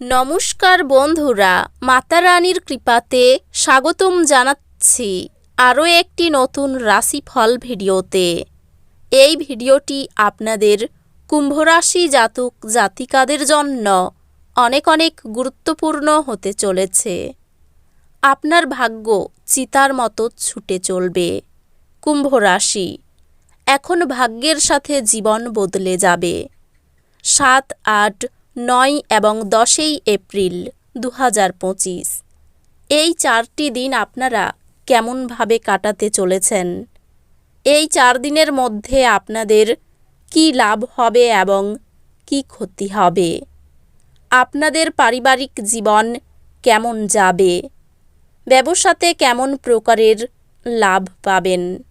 নমস্কার বন্ধুরা, মাতা রানীর কৃপাতে স্বাগতম জানাচ্ছি আরও একটি নতুন রাশিফল ভিডিওতে। এই ভিডিওটি আপনাদের কুম্ভরাশি জাতক জাতিকাদের জন্য অনেক অনেক গুরুত্বপূর্ণ হতে চলেছে। আপনার ভাগ্য চিতার মতো ছুটে চলবে। কুম্ভরাশি, এখন ভাগ্যের সাথে জীবন বদলে যাবে। সাত আট নয় এবং দশই এপ্রিল দু হাজার পঁচিশ। এই চারটি দিন আপনারা কেমনভাবে কাটাতে চলেছেন? এই চার দিনের মধ্যে আপনাদের কি লাভ হবে এবং কি ক্ষতি হবে? আপনাদের পারিবারিক জীবন কেমন যাবে? ব্যবসাতে কেমন প্রকারের লাভ পাবেন?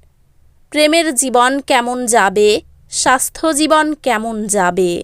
প্রেমের জীবন কেমন যাবে? স্বাস্থ্য জীবন কেমন যাবে?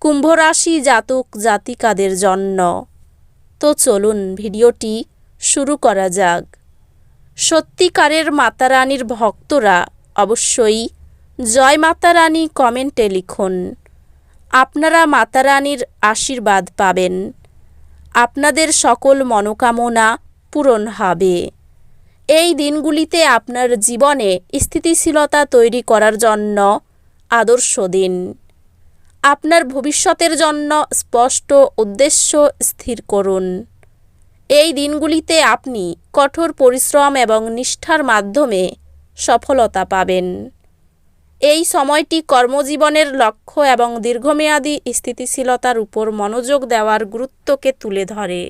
কুম্ভ রাশি জাতক জাতিকাদের জন্য। তো চলুন ভিডিওটি শুরু করা যাক। সত্যিকারের মাতারানীর ভক্তরা অবশ্যই জয় মাতারানী কমেন্টে লিখুন। আপনারা মাতারানীর আশীর্বাদ পাবেন। আপনাদের সকল মনোকামনা পূরণ হবে। এই দিনগুলিতে আপনার জীবনে স্থিতিশীলতা তৈরি করার জন্য আদর্শ দিন। আপনার ভবিষ্যতের জন্য স্পষ্ট উদ্দেশ্য স্থির করুন। এই দিনগুলিতে আপনি কঠোর পরিশ্রম এবং নিষ্ঠার মাধ্যমে সফলতা পাবেন। এই সময়টি কর্মজীবনের লক্ষ্য এবং দীর্ঘমেয়াদী স্থিতিশীলতার উপর মনোযোগ দেওয়ার গুরুত্বকে তুলে ধরে।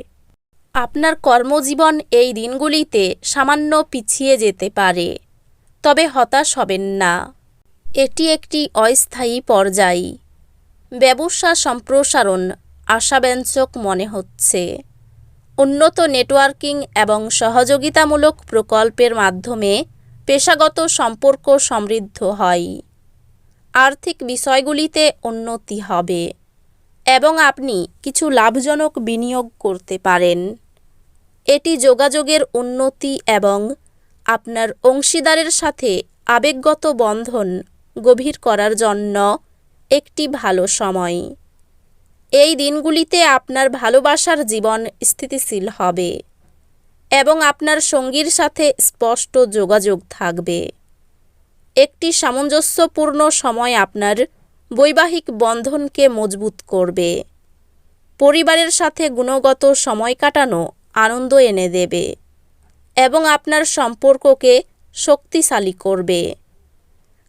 আপনার কর্মজীবন এই দিনগুলিতে সামান্য পিছিয়ে যেতে পারে, তবে হতাশ হবেন না। এটি একটি অস্থায়ী পর্যায়। ব্যবসা সম্প্রসারণ আশাব্যঞ্জক মনে হচ্ছে। উন্নত নেটওয়ার্কিং এবং সহযোগিতামূলক প্রকল্পের মাধ্যমে পেশাগত সম্পর্ক সমৃদ্ধ হয়। আর্থিক বিষয়গুলিতে উন্নতি হবে এবং আপনি কিছু লাভজনক বিনিয়োগ করতে পারেন। এটি যোগাযোগের উন্নতি এবং আপনার অংশীদারের সাথে আবেগগত বন্ধন গভীর করার জন্য একটি ভালো সময়। এই দিনগুলিতে আপনার ভালোবাসার জীবন স্থিতিশীল হবে এবং আপনার সঙ্গীর সাথে স্পষ্ট যোগাযোগ থাকবে। একটি সামঞ্জস্যপূর্ণ সময় আপনার বৈবাহিক বন্ধনকে মজবুত করবে। পরিবারের সাথে গুণগত সময় কাটানো আনন্দ এনে দেবে এবং আপনার সম্পর্ককে শক্তিশালী করবে।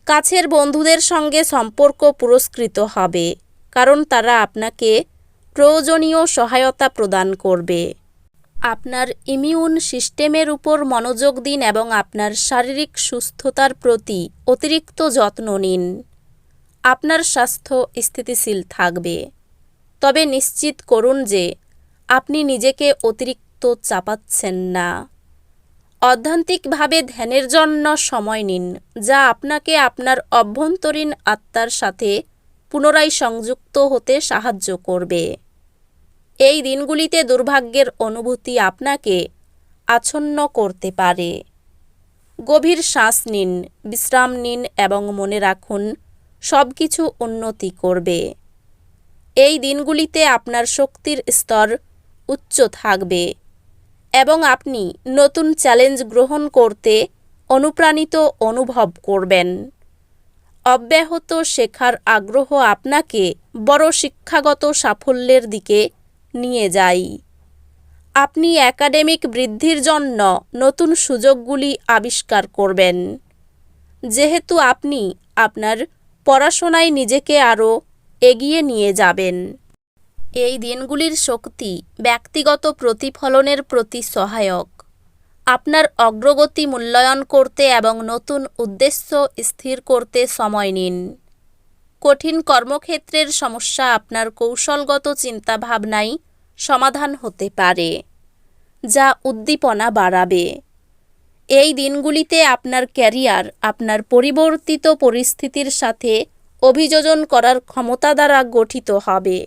কাছের বন্ধুদের সঙ্গে সম্পর্ক পুরস্কৃত হবে, কারণ তারা আপনাকে প্রয়োজনীয় সহায়তা প্রদান করবে। আপনার ইমিউন সিস্টেমের উপর মনোযোগ দিন এবং আপনার শারীরিক সুস্থতার প্রতি অতিরিক্ত যত্ন নিন। আপনার স্বাস্থ্য স্থিতিশীল থাকবে। তবে নিশ্চিত করুন যে আপনি নিজেকে অতিরিক্ত চাপাচ্ছেন না। অধ্যান্তিকভাবে ধ্যানের জন্য সময় নিন, যা আপনাকে আপনার অভ্যন্তরীণ আত্মার সাথে পুনরায় সংযুক্ত হতে সাহায্য করবে। এই দিনগুলিতে দুর্ভাগ্যের অনুভূতি আপনাকে আচ্ছন্ন করতে পারে। গভীর শ্বাস নিন, বিশ্রাম নিন এবং মনে রাখুন সব কিছু উন্নতি করবে। এই দিনগুলিতে আপনার শক্তির স্তর উচ্চ থাকবে। এবং আপনি নতুন চ্যালেঞ্জ গ্রহণ করতে অনুপ্রাণিত অনুভব করবেন। অব্যাহত শেখার আগ্রহ আপনাকে বড় শিক্ষাগত সাফল্যের দিকে নিয়ে যায়। আপনি একাডেমিক বৃদ্ধির জন্য নতুন সুযোগগুলি আবিষ্কার করবেন। যেহেতু আপনি আপনার পড়াশোনায় নিজেকে আরও এগিয়ে নিয়ে যাবেন। এই দিনগুলির শক্তি ব্যক্তিগত প্রতিফলনের প্রতি সহায়ক। আপনার অগ্রগতি মূল্যায়ন করতে এবং নতুন উদ্দেশ্য স্থির করতে সময় নিন। কঠিন কর্মক্ষেত্রের সমস্যা আপনার কৌশলগত চিন্তাভাবনাই সমাধান হতে পারে, যা উদ্দীপনা বাড়াবে। এই দিনগুলিতে আপনার ক্যারিয়ার, আপনার পরিবর্তিত পরিস্থিতির সাথে অভিযোজন করার ক্ষমতা দ্বারা গঠিত হবে।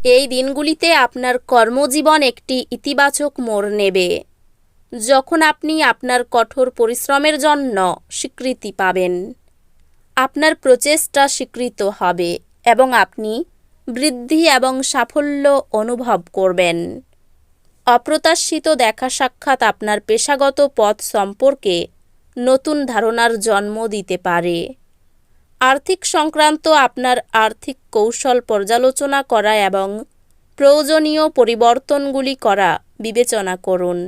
এই দিনগুলিতে আপনার কর্মজীবন একটি ইতিবাচক মোড় নেবে। যখন আপনি আপনার কঠোর পরিশ্রমের জন্য স্বীকৃতি পাবেন, আপনার প্রচেষ্টা স্বীকৃত হবে এবং আপনি বৃদ্ধি এবং সাফল্য অনুভব করবেন। অপ্রত্যাশিত দেখা সাক্ষাৎ আপনার পেশাগত পথ সম্পর্কে নতুন ধারণার জন্ম দিতে পারে। আর্থিক সংক্রান্ত আপনার আর্থিক কৌশল পর্যালোচনা করা এবং প্রয়োজনীয় পরিবর্তনগুলি করা বিবেচনা করুন।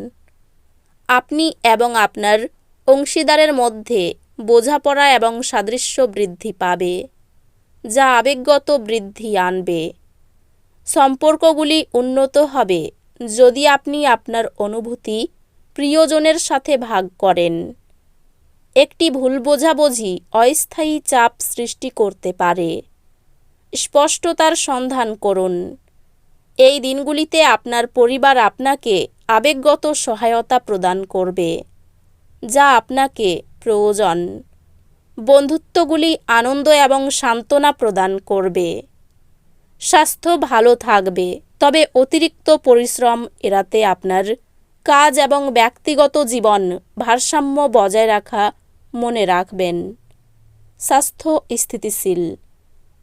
আপনি এবং আপনার অংশীদারের মধ্যে বোঝাপড়া এবং সাদৃশ্য বৃদ্ধি পাবে, যা আবেগগত বৃদ্ধি আনবে। সম্পর্কগুলি উন্নত হবে যদি আপনি আপনার অনুভূতি প্রিয়জনের সাথে ভাগ করেন। একটি ভুল বোঝাবুঝি, অস্থায়ী চাপ সৃষ্টি করতে পারে। স্পষ্টতার সন্ধান করুন। এই দিনগুলিতে আপনার পরিবার আপনাকে আবেগগত সহায়তা প্রদান করবে, যা আপনাকে প্রয়োজন। বন্ধুত্বগুলি আনন্দ এবং সান্ত্বনা প্রদান করবে। স্বাস্থ্য ভালো থাকবে, তবে অতিরিক্ত পরিশ্রম এড়াতে আপনার কাজ এবং ব্যক্তিগত জীবন ভারসাম্য বজায় রাখা মনে রাখবেন। স্বাস্থ্য স্থিতিশীল,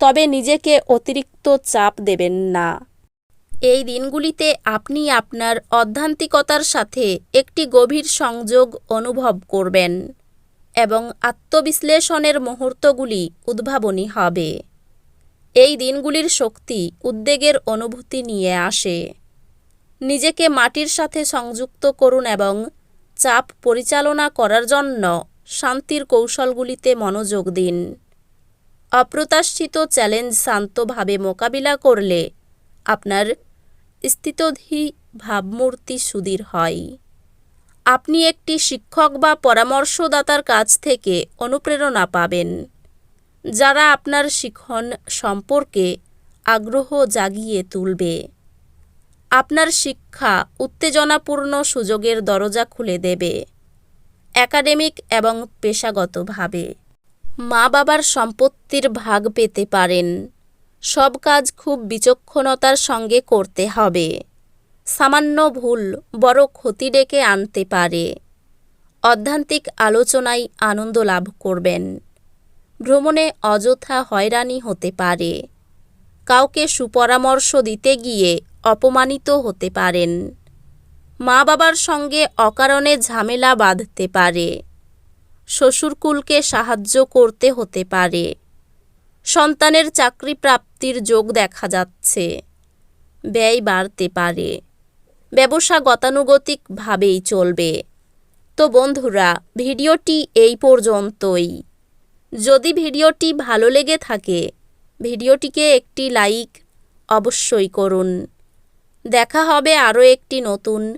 তবে নিজেকে অতিরিক্ত চাপ দেবেন না। এই দিনগুলিতে আপনি আপনার অধ্যান্তিকতার সাথে একটি গভীর সংযোগ অনুভব করবেন এবং আত্মবিশ্লেষণের মুহূর্তগুলি উদ্ভাবনী হবে। এই দিনগুলির শক্তি উদ্বেগের অনুভূতি নিয়ে আসে। নিজেকে মাটির সাথে সংযুক্ত করুন এবং চাপ পরিচালনা করার জন্য শান্তির কৌশলগুলিতে মনোযোগ দিন। অপ্রত্যাশিত চ্যালেঞ্জ শান্তভাবে মোকাবিলা করলে আপনার স্থিতধী ভাবমূর্তি সুদীর হয়। আপনি একটি শিক্ষক বা পরামর্শদাতার কাছ থেকে অনুপ্রেরণা পাবেন, যারা আপনার শিখন সম্পর্কে আগ্রহ জাগিয়ে তুলবে। আপনার শিক্ষা উত্তেজনাপূর্ণ সুযোগের দরজা খুলে দেবে। একাডেমিক এবং পেশাগতভাবে। মা বাবার সম্পত্তির ভাগ পেতে পারেন। সব কাজ খুব বিচক্ষণতার সঙ্গে করতে হবে। সামান্য ভুল বড় ক্ষতি ডেকে আনতে পারে। অধ্যান্তিক আলোচনায় আনন্দ লাভ করবেন। ভ্রমণে অযথা হয়রানি হতে পারে। কাউকে সুপরামর্শ দিতে গিয়ে অপমানিত হতে পারেন। মা বাবার সঙ্গে অকারণে ঝামেলা বাঁধতে পারে। শ্বশুরকুলকে সাহায্য করতে হতে পারে। সন্তানের চাকরি প্রাপ্তির যোগ দেখা যাচ্ছে। ব্যয় বাড়তে পারে। ব্যবসা গতানুগতিকভাবেই চলবে। তো বন্ধুরা, ভিডিওটি এই পর্যন্তই। যদি ভিডিওটি ভালো লেগে থাকে, ভিডিওটিকে একটি লাইক অবশ্যই করুন। দেখা হবে আরও একটি নতুন